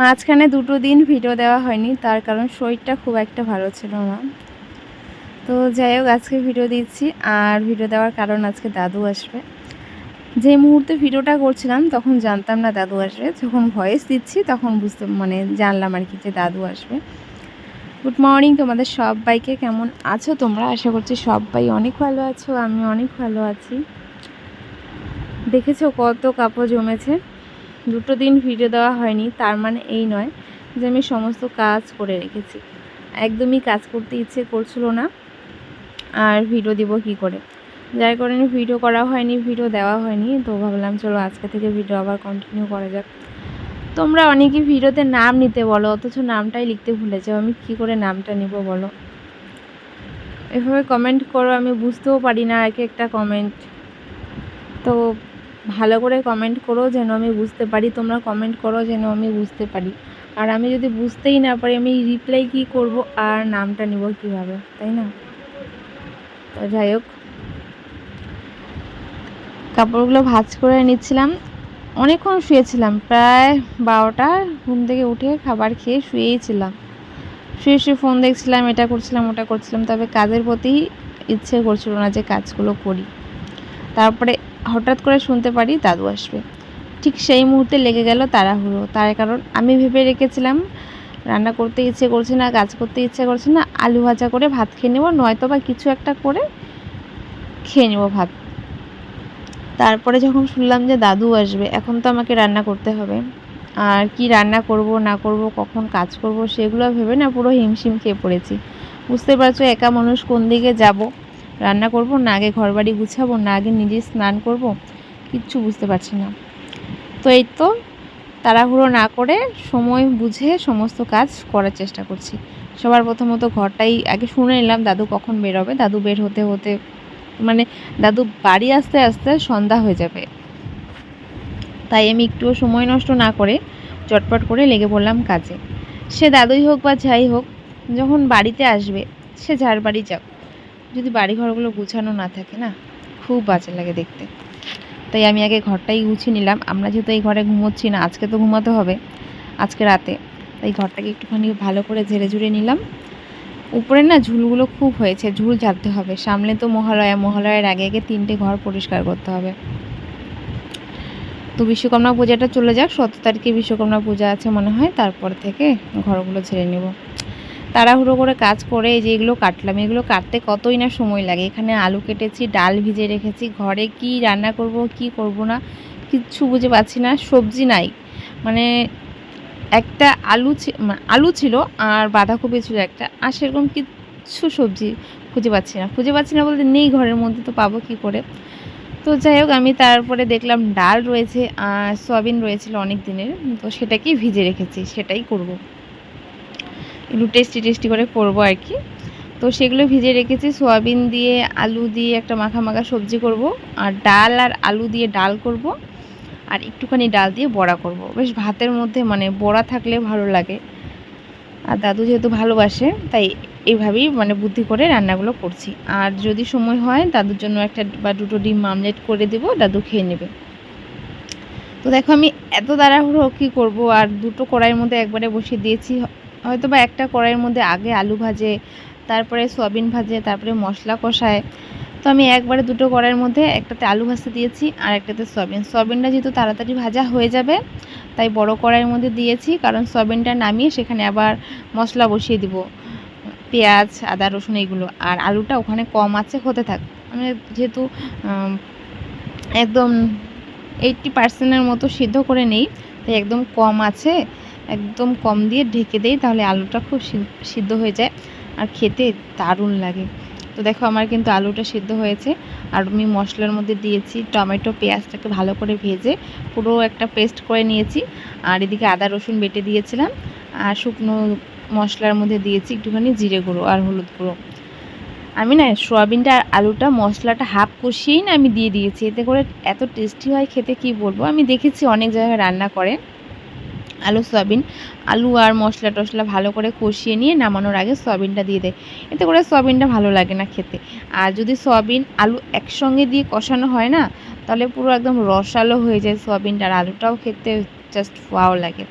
মাঝখানে দুটো দিন ভিডিও দেওয়া হয়নি, তার কারণ শরীরটা খুব একটা ভালো ছিল না। তো যাই হোক, আজকে ভিডিও দিচ্ছি, আর ভিডিও দেওয়ার কারণ আজকে দাদু আসবে। যে মুহূর্তে ভিডিওটা করছিলাম, তখন জানতাম না দাদু আসবে। যখন ভয়েস দিচ্ছি, তখন বুঝতে মানে জানলাম আর কি যে দাদু আসবে। গুড মর্নিং তোমাদের সবাইকে, কেমন আছো তোমরা? আশা করছি সবাই অনেক ভালো আছো আমি অনেক ভালো আছি। দেখেছ কত কাপড় জমেছে? দুটো দিন ভিডিও দেওয়া হয়নি, তার মানে এই নয় যে আমি সমস্ত কাজ করে রেখেছি। একদমই কাজ করতে ইচ্ছে করছিল না, আর ভিডিও দিব কি করে? যার কারণে ভিডিও করা হয়নি ভিডিও দেওয়া হয়নি, তো ভাবলাম চলো আজকে থেকে ভিডিও আবার কন্টিনিউ করা যাক। তোমরা অনেকেই ভিডিওতে নাম নিতে বলো, অথচ নামটাই লিখতে ভুলে যাও, আমি কি করে নামটা নিব বলো? এভাবে কমেন্ট করো, আমি বুঝতেও পারি না, এক একটা কমেন্ট তো ভালো করে কমেন্ট করো যেন আমি বুঝতে পারি। তোমরা কমেন্ট করো যেন আমি বুঝতে পারি। আর আমি যদি বুঝতেই না পারি, আমি রিপ্লাই কী করব আর নামটা নিব কীভাবে, তাই না? তো যাই হোক। কাপড়গুলো ভাঁজ করে নিচ্ছিলাম। অনেকক্ষণ শুয়েছিলাম, প্রায় বারোটা। ঘুম থেকে উঠে খাবার খেয়ে শুয়েই ছিলাম শুয়ে শুয়ে ফোন দেখছিলাম, এটা করছিলাম, ওটা করছিলাম। তবে কাজের প্রতি ইচ্ছে করছিল না যে কাজগুলো করি। তারপরে হঠাৎ করে শুনতে পারি দাদু আসবে। ঠিক সেই মুহূর্তে লেগে গেল তাড়াহুড়ো। তার কারণ আমি ভেবে রেখেছিলাম, রান্না করতে ইচ্ছে করছে না, কাজ করতে ইচ্ছে করছে না, আলু ভাজা করে ভাত খেয়ে নেব, নয়তো বা কিছু একটা করে খেয়ে নেব ভাত। তারপরে যখন শুনলাম যে দাদু আসবে, এখন তো আমাকে রান্না করতে হবে। আর কি রান্না করব, না করব, কখন কাজ করব, সেগুলো ভেবে না পুরো হিমশিম খেয়ে পড়েছি। বুঝতে পারছ, একা মানুষ কোন দিকে যাব? রান্না করব, না আগে ঘরবাড়ি গুছাবো, না আগে নিজে স্নান করব, কিচ্ছু বুঝতে পারছি না। তো এই তো তাড়াহুড়ো না করে সময় বুঝে সমস্ত কাজ করার চেষ্টা করছি। সবার প্রথমত ঘরটাই আগে শুনে নিলাম, দাদু কখন বেরোবে? দাদু বের হতে হতে মানে দাদু বাড়ি আসতে আসতে সন্ধ্যা হয়ে যাবে। তাই আমি একটুও সময় নষ্ট না করে চটপট করে লেগে পড়লাম কাজে। সে দাদুই হোক বা যাই হোক, যখন বাড়িতে আসবে, সে যার বাড়ি যাক। যদি বাড়ি ঘরগুলো গুছানো না থাকে না, খুব বাজে লাগে দেখতে। তাই আমি আগে ঘরটাই গুছিয়ে নিলাম। আমরা যেহেতু এই ঘরে ঘুমোচ্ছি না, আজকে তো ঘুমাতে হবে, আজকে রাতে। তাই ঘরটাকে একটুখানি ভালো করে ঝেড়ে ঝুড়ে নিলাম। উপরে না ঝুলগুলো খুব হয়েছে, ঝুল ঝাড়তে হবে। সামনে তো মহালয়া, মহালয়ার আগে আগে তিনটে ঘর পরিষ্কার করতে হবে। তো বিশ্বকর্মা পূজাটা চলে যাক, সতেরো তারিখে বিশ্বকর্মা পূজা আছে মনে হয়, তারপর থেকে ঘরগুলো ছেড়ে নেব। তাড়াহুড়ো করে কাজ করে এই যে এগুলো কাটলাম, এগুলো কাটতে কতই না সময় লাগে। এখানে আলু কেটেছি, ডাল ভিজে রেখেছি, ঘরে কি রান্না করব, কি করব না, কিচ্ছু বুঝে পাচ্ছি না, সবজি নাই। মানে একটা আলু ছি- আলু ছিল আর বাঁধাকপি ছিল একটা, আর সেরকম কিচ্ছু সবজি খুঁজে পাচ্ছি না। খুঁজে পাচ্ছি না বলতে নেই ঘরের মধ্যে তো পাবো কি করে। তো যাই হোক, আমি তারপরে দেখলাম ডাল রয়েছে, আর সয়াবিন রয়েছিল অনেক দিনের, তো সেটাকেই ভিজে রেখেছি, সেটাই করব। একটু টেস্টি টেস্টি করে করব আর কি। তো সেগুলো ভিজে রেখেছি, সয়াবিন দিয়ে, আলু দিয়ে একটা মাখা মাখা সবজি করব, আর ডাল আর আলু দিয়ে ডাল করব, আর একটুখানি ডাল দিয়ে বড়া করব। বেশ ভাতের মধ্যে মানে বড়া থাকলে ভালো লাগে। আর দাদু যেহেতু ভালোবাসে, তাই এইভাবেই মানে বুদ্ধি করে রান্নাগুলো করছি। আর যদি সময় হয়, দাদুর জন্য একটা বা দুটো ডিম আমলেট করে দেবো, দাদু খেয়ে নেবে। তো দেখো আমি এত তাড়াহুড়ো কী করব, আর দুটো কড়াইয়ের মধ্যে একবারে বসিয়ে দিয়েছি। হয়তো বা একটা কড়াইয়ের মধ্যে আগে আলু ভাজে, তারপরে সয়াবিন ভাজে, তারপরে মশলা কষায়। তো আমি একবারে দুটো কড়াইয়ের মধ্যে একটাতে আলু ভাজতে দিয়েছি আর একটাতে সয়াবিন। সয়াবিনটা যেহেতু তাড়াতাড়ি ভাজা হয়ে যাবে, তাই বড় কড়াইয়ের মধ্যে দিয়েছি কারণ সয়াবিনটা নামিয়ে সেখানে আবার মশলা বসিয়ে দিব। পেঁয়াজ, আদা, রসুন এইগুলো। আর আলুটা ওখানে কম আছে হতে থাক। মানে যেহেতু একদম এইটটি পার্সেন্টের মতো সিদ্ধ করে নেই, তাই একদম কম আছে। একদম কম দিয়ে ঢেকে দেই, তাহলে আলুটা খুব সিদ্ধ হয়ে যায়। আর খেতে দারুণ লাগে। তো দেখো আমার কিন্তু আলুটা সিদ্ধ হয়েছে। আর আমি মশলার মধ্যে দিয়েছি টমেটো, পেঁয়াজটাকে ভালো করে ভেজে পুরো একটা পেস্ট করে নিয়েছি। আর এদিকে আদা, রসুন বেটে দিয়েছিলাম। আর শুকনো মশলার মধ্যে দিয়েছি একটুখানি জিরে গুঁড়ো আর হলুদ গুঁড়ো। আমি না সোয়াবিনটা আর আলুটা মশলাটা হাফ কষিয়েই না আমি দিয়ে দিয়েছি। এতে করে এত টেস্টি হয় খেতে কি বলব? আমি দেখেছি অনেক জায়গায় রান্না করে আলু, সয়াবিন। আলু আর মশলা টশলা ভালো করে কষিয়ে নিয়ে নামানোর আগে সয়াবিনটা দিয়ে দেয় এতে করে সয়াবিনটা ভালো লাগে না খেতে। আর যদি সয়াবিন, আলু একসঙ্গে দিয়ে কষানো হয় না, তাহলে পুরো একদম রসালো হয়ে যায় সয়াবিনটা আর আলুটাও খেতে জাস্ট ওয়াও লাগে।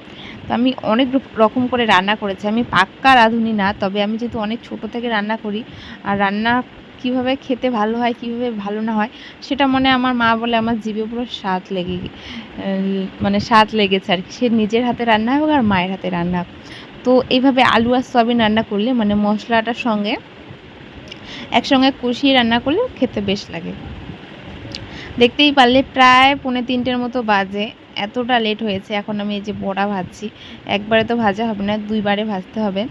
তো আমি অনেক রকম করে রান্না করেছি। আমি পাক্কা রাঁধুনি না, তবে আমি যেহেতু অনেক ছোট থেকে রান্না করি, আর রান্না কীভাবে খেতে ভালো হয়, কীভাবে ভালো না হয়, সেটা মনে আমার মা বলে আমার জিভে পুরো স্বাদ লেগে মানে স্বাদ লেগেছে আর কি। সে নিজের হাতে রান্না হোক আর মায়ের হাতে রান্না হোক। তো এইভাবে আলু আর সয়াবিন রান্না করলে মানে মশলাটার সঙ্গে একসঙ্গে কষিয়ে রান্না করলে খেতে বেশ লাগে। দেখতেই পারলে প্রায় পৌনে তিনটের মতো বাজে। এতটা লেট হয়েছে, এখন আমি এই যে বড়া ভাজছি। একবারে তো ভাজা হবে না, দুইবারে ভাজতে হবে।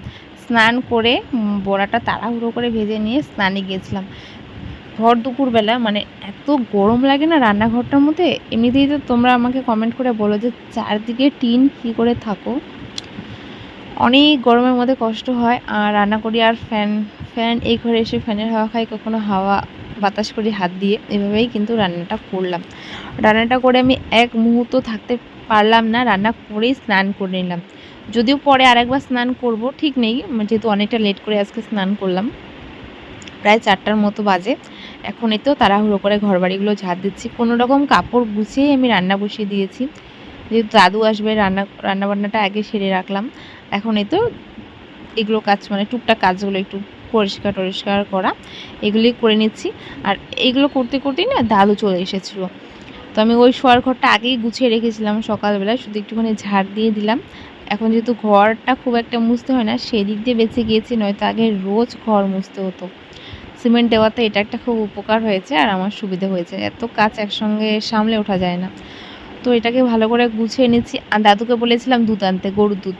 স্নান করে বড়াটা তাড়াহুড়ো করে ভেজে নিয়ে স্নানে গিয়েছিলাম। ভর দুপুরবেলা মানে এত গরম লাগে না রান্নাঘরটার মধ্যে? এমনিতেই তো তোমরা আমাকে কমেন্ট করে বলো যে চারদিকে টিন, কী করে থাকো? অনেক গরমের মধ্যে কষ্ট হয়, আর রান্না করি আর ফ্যান ফ্যান এই ঘরে এসে ফ্যানের হাওয়া খাই, কখনো হাওয়া বাতাস করি হাত দিয়ে এভাবেই কিন্তু রান্নাটা করলাম। রান্নাটা করে আমি এক মুহূর্ত থাকতে পারলাম না, রান্না করেই স্নান করে নিলাম। যদিও পরে আরেকবার স্নান করব, ঠিক নেই, যেহেতু অনেকটা লেট করে আজকে স্নান করলাম। প্রায় চারটার মতো বাজে। এখন তো তাড়াহুড়ো করে ঘর বাড়িগুলো ঝাড় দিচ্ছি। কোনো রকম কাপড় গুছিয়েই আমি রান্না বসিয়ে দিয়েছি। যেহেতু দাদু আসবে, রান্না, রান্নাবান্নাটা আগে সেরে রাখলাম। এখন তো এগুলো কাজ মানে টুকটাক কাজগুলো একটু পরিষ্কার টরিষ্কার করা এগুলি করে নিচ্ছি। আর এইগুলো করতে করতেই না দাদু চলে এসেছিল। তো আমি ওই শোয়ার ঘরটা আগেই গুছিয়ে রেখেছিলাম সকালবেলা শুধু একটুখানি ঝাড় দিয়ে দিলাম। এখন যেহেতু ঘরটা খুব একটা মুছতে হয় না, সেদিক দিয়ে বেঁচে গিয়েছি, নয়তো আগে রোজ ঘর মুছতে হতো। সিমেন্ট দেওয়াতে এটা একটা খুব উপকার হয়েছে আর আমার সুবিধা হয়েছে। এত কাজ একসঙ্গে সামলে ওঠা যায় না। তো এটাকে ভালো করে গুছিয়ে নিচ্ছি। আর দাদুকে বলেছিলাম দুধ আনতে, গরুর দুধ।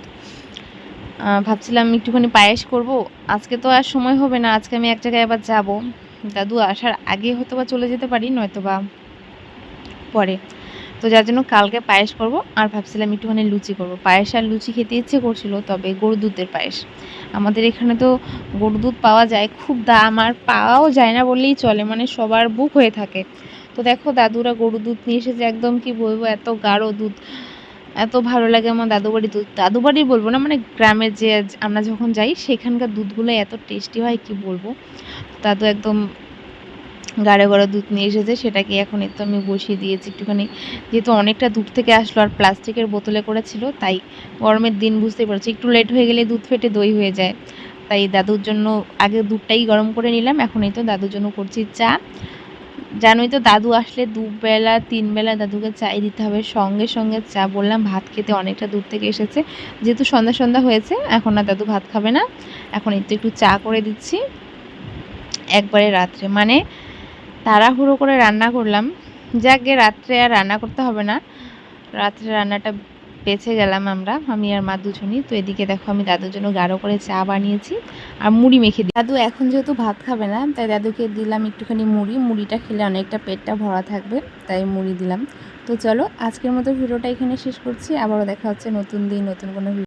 ভাবছিলাম একটুখানি পায়েস করব। আজকে তো আর সময় হবে না, আজকে আমি এক জায়গায় আবার যাব। দাদু আসার আগে হয়তো বা চলে যেতে পারি নয়তো বা পরে। তো যার জন্য কালকে পায়েস করব, আর ভাবছিলাম একটুখানি লুচি করব। পায়েস আর লুচি খেতে ইচ্ছে করছিল, তবে গরুর দুধের পায়েস। আমাদের এখানে তো গরুর দুধ পাওয়া যায়, খুব দাম আর পাওয়াও যায় না বললেই চলে মানে সবার বুক হয়ে থাকে। তো দেখো, দাদুরা গরুর দুধ নিয়ে এসেছে, একদম কি বলব, এত গাঢ় দুধ। এত ভালো লাগে আমার দাদু বাড়ির দুধ। দাদু বাড়ির বলব না মানে গ্রামের যে আমরা যখন যাই, সেখানকার দুধগুলো এত টেস্টি হয়, কি বলব? দাদু একদম গাড়ে গাড়ে দুধ নিয়ে এসেছে, সেটাকে এখন একটু আমি বসিয়ে দিয়েছি একটুখানি। যেহেতু অনেকটা দূর থেকে আসলো আর প্লাস্টিকের বোতলে করেছিল, তাই গরমের দিন বুঝতেই পারছি, একটু লেট হয়ে গেলে দুধ ফেটে দই হয়ে যায়। তাই দাদুর জন্য আগে দুধটাই গরম করে নিলাম, এখন এই তো দাদুর জন্য করছি চা। জানোই তো, দাদু আসলে দুবেলা, তিনবেলা দাদুকে চাই দিতে হবে। সঙ্গে সঙ্গে চা বললাম, ভাত খেতে অনেকটা দূর থেকে এসেছে। যেহেতু সন্ধ্যা সন্ধ্যা হয়েছে, এখন আর দাদু ভাত খাবে না। এখন একটু একটু চা করে দিচ্ছি। একবারে রাত্রে মানে তাড়াহুড়ো করে রান্না করলাম। যাকে রাত্রে আর রান্না করতে হবে না। রাত্রে রান্নাটা বেঁচে গেলাম আমরা, আমি আর মা দুজনই। তো এদিকে দেখো, আমি দাদুর জন্য গাঢ় করে চা বানিয়েছি আর মুড়ি মেখে দিই। দাদু এখন যেহেতু ভাত খাবে না, তাই দাদুকে দিলাম একটুখানি মুড়ি। মুড়িটা খেলে অনেকটা পেটটা ভরা থাকবে, তাই মুড়ি দিলাম। তো চলো, আজকের মতো ভিডিওটা এখানে শেষ করছি। আবারও দেখা হচ্ছে নতুন দিন, নতুন কোনো